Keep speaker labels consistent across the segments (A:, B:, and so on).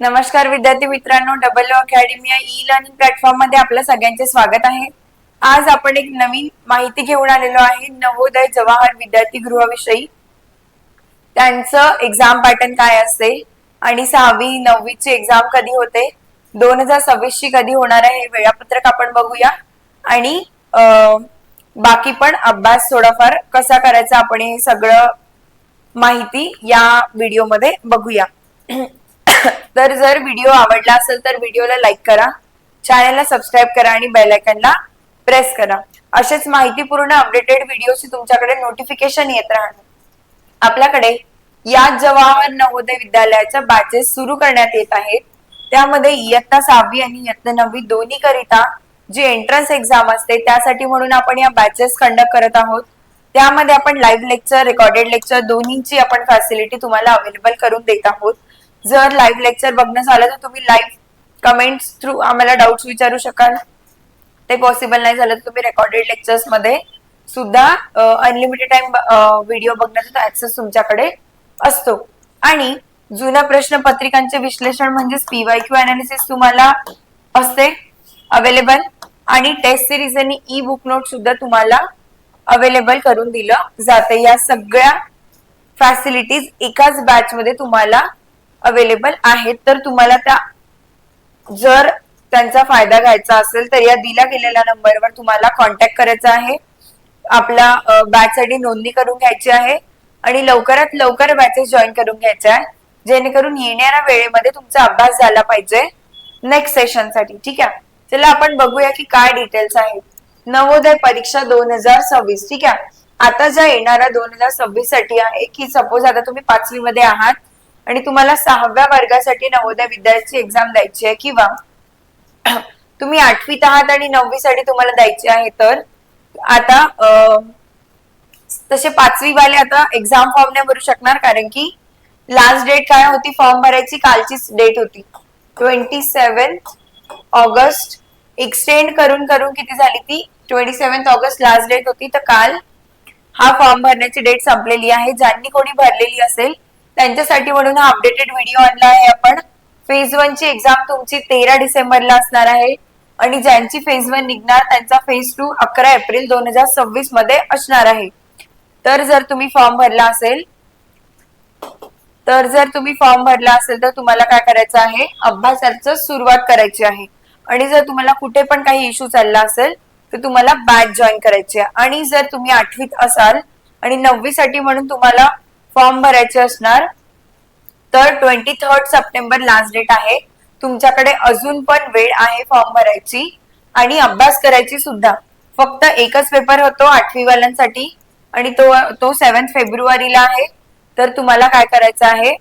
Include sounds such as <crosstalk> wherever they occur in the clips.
A: नमस्कार विद्यार्थी मित्रांनो डबल अकॅडमी या ई लर्निंग प्लॅटफॉर्ममध्ये आपलं सगळ्यांचे स्वागत आहे. आज आपण एक नवीन माहिती घेऊन आलेलो आहे नवोदय जवाहर विद्यार्थी गृहाविषयी. त्यांचं एक्झाम पॅटर्न काय असेल आणि सहावी नववीची एक्झाम कधी होते दोन हजार सव्वीस ची कधी होणार आहे हे वेळापत्रक आपण बघूया. आणि बाकी पण अभ्यास थोडाफार कसा करायचा आपण हे सगळं माहिती या व्हिडिओमध्ये बघूया. <laughs> तर जर व्हिडिओ आवडला असेल तर व्हिडिओला लाईक करा. चॅनलला सबस्क्राईब करा आणि बेलायकनला प्रेस करा. असेच माहितीपूर्ण अपडेटेड व्हिडिओची तुमच्याकडे नोटिफिकेशन येत राहणार. आपल्याकडे या जवाहर नवोदय विद्यालयाच्या बॅचेस सुरू करण्यात येत आहेत. त्यामध्ये इयत्ता सहावी आणि इयत्ता नववी दोन्ही करिता जी एंट्रन्स एक्झाम असते त्यासाठी म्हणून आपण या बॅचेस कंडक्ट करत आहोत. त्यामध्ये आपण लाईव्ह लेक्चर रेकॉर्डेड लेक्चर दोन्हीची आपण फॅसिलिटी तुम्हाला अवेलेबल करून देत आहोत. जर लाईव्ह लेक्चर बघणं झालं तर तुम्ही लाईव्ह कमेंट्स थ्रू आम्हाला डाऊट्स विचारू शकाल. ते पॉसिबल नाही झालं तर तुम्ही रेकॉर्डेड लेक्चर्समध्ये सुद्धा अनलिमिटेड टाइम व्हिडिओ बघण्याचा ऍक्सेस तुमच्याकडे असतो. आणि जुन्या प्रश्नपत्रिकांचे विश्लेषण म्हणजेच पीवाय क्यू अनालिसिस तुम्हाला असते अवेलेबल आणि टेस्ट सिरीज आणि ई बुक नोट सुद्धा तुम्हाला अवेलेबल करून दिलं जाते. या सगळ्या फॅसिलिटीज एकाच बॅच मध्ये तुम्हाला अवेलेबल आहेत तर तुम्हाला त्या जर त्यांचा फायदा घ्यायचा असेल तर या दिल्या गेलेल्या नंबरवर तुम्हाला कॉन्टॅक्ट करायचा आहे. आपला बॅच साठी नोंदणी करून घ्यायची आहे आणि लवकरात लवकर बॅचेस जॉईन करून घ्यायचे आहे. जेणेकरून येणाऱ्या वेळेमध्ये तुमचा अभ्यास झाला पाहिजे नेक्स्ट सेशनसाठी ठीक आहे? चला आपण बघूया की काय डिटेल्स आहेत. नवोदय परीक्षा दोन हजार सव्वीस ठीक आहे? आता ज्या येणाऱ्या दोन हजार सव्वीससाठी आहे की सपोज आता तुम्ही पाचवी मध्ये आहात आणि तुम्हाला सहाव्या वर्गासाठी नवोदय विद्यार्थी एक्झाम द्यायची आहे किंवा तुम्ही आठवीत आहात आणि नववी साठी तुम्हाला द्यायची आहे तर आता तसे पाचवी वाले आता एक्झाम फॉर्म नाही भरू शकणार कारण की लास्ट डेट काय होती? फॉर्म भरायची कालचीच डेट होती. Twenty seven August. एक्सटेंड करून करून किती झाली ती? Twenty seven August last date होती. तर काल हा फॉर्म भरण्याची डेट संपलेली आहे. ज्यांनी कोणी भरलेली असेल त्यांच्यासाठी म्हणून हा अपडेटेड व्हिडिओ आणला आहे. आपण फेज वन ची एक्झाम तुमची तेरा डिसेंबरला असणार आहे. आणि ज्यांची फेज वन निघणार त्यांचा फेज टू अकरा एप्रिल दोन हजार सव्वीसमध्ये असणार आहे. तर जर तुम्ही फॉर्म भरला असेल तर जर तुम्ही फॉर्म भरला असेल तर तुम्हाला काय करायचं आहे? अभ्यासाचं सुरुवात करायची आहे. आणि जर तुम्हाला कुठे पण काही इश्यू चालला असेल तर तुम्हाला बॅच जॉईन करायची आहे. आणि जर तुम्ही आठवीत असाल आणि नववी साठी म्हणून तुम्हाला फॉर्म भरायचे असणार. तर twenty third September last date आहे. तुमच्याकडे अजून पण वेळ आहे फॉर्म भरायची. आणि अभ्यास करायची सुद्धा. फक्त एकच पेपर होतो आठवी वाल्यांसाठी आणि तो तो सेव्हन फेब्रुवारीला आहे. तर तुम्हाला काय करायचं आहे?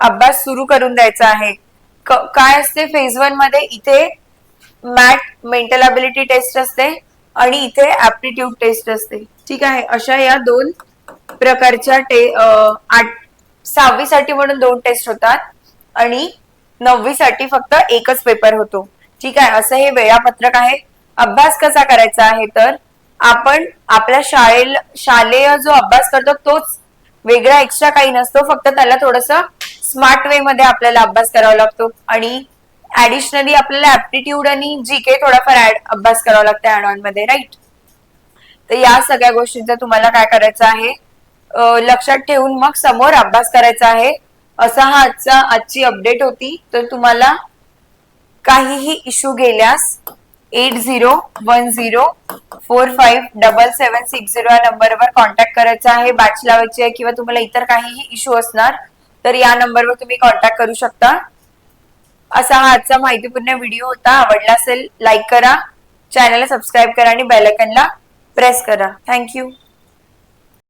A: अभ्यास सुरू करून द्यायचा आहे. काय असते फेज वनमध्ये? इथे मॅट मेंटल अबिलिटी टेस्ट असते. आणि इथे ऍप्टिट्यूड टेस्ट असते. ठीक आहे? अशा या दोन प्रकारच्या टे सहावी साठी म्हणून दोन टेस्ट होतात आणि नववीसाठी फक्त एकच पेपर होतो. ठीक आहे? असं हे वेळापत्रक आहे. अभ्यास कसा करायचा आहे तर आपण आपल्या शाळेला शालेय जो अभ्यास करतो तोच वेगळा एक्स्ट्रा काही नसतो. फक्त त्याला थोडस स्मार्ट वे मध्ये आपल्याला अभ्यास करावा लागतो. आणि ऍडिशनली आपल्याला ऍप्टिट्यूड आणि जी के थोडाफार ऍड अभ्यास करावा लागतो ऍड ऑनमध्ये राईट तर या सगळ्या गोष्टींचा तुम्हाला काय करायचं आहे? लक्षात ठेवून मग समोर अभ्यास करायचा आहे. असा हा आजचा आजची अपडेट होती. तर तुम्हाला काहीही इश्यू गेल्यास eight zero one zero four five double seven six zero या नंबरवर कॉन्टॅक्ट करायचा आहे. बॅच लावायची आहे किंवा तुम्हाला इतर काहीही इश्यू असणार तर या नंबरवर तुम्ही कॉन्टॅक्ट करू शकता. असा हा आजचा माहितीपूर्ण व्हिडिओ होता. आवडला असेल लाईक करा. चॅनलला सबस्क्राईब करा आणि बेलायकनला प्रेस करा. थँक्यू